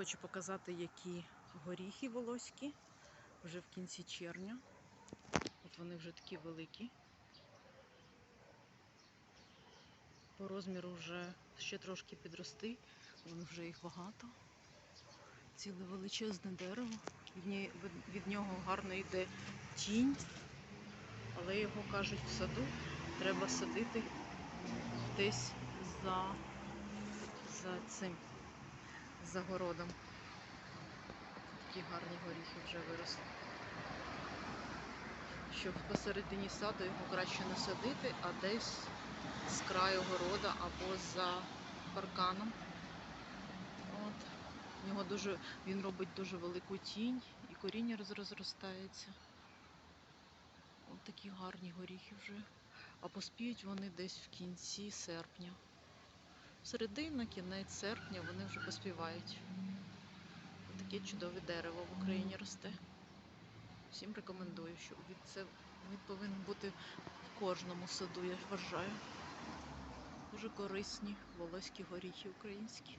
хочу показати, які горіхи волоські вже в кінці червня. От вони вже такі великі. По розміру вже ще трошки підрости, вон вже їх багато. Ціле величезне дерево. Від, нього гарно йде тінь, але його кажуть в саду треба садити десь за, за цим за городом. Такі гарні горіхи вже виросли. Щоб посередині саду його краще не садити, а десь з краю города або за парканом. От. В дуже, він робить дуже велику тінь і коріння роз- розростається. Ось такі гарні горіхи вже. А поспіють вони десь в кінці серпня. Середина, кінець серпня вони вже поспівають. Таке чудове дерево в Україні росте. Всім рекомендую, що від це він повинен бути в кожному саду, я вважаю. Дуже корисні волоські горіхи українські.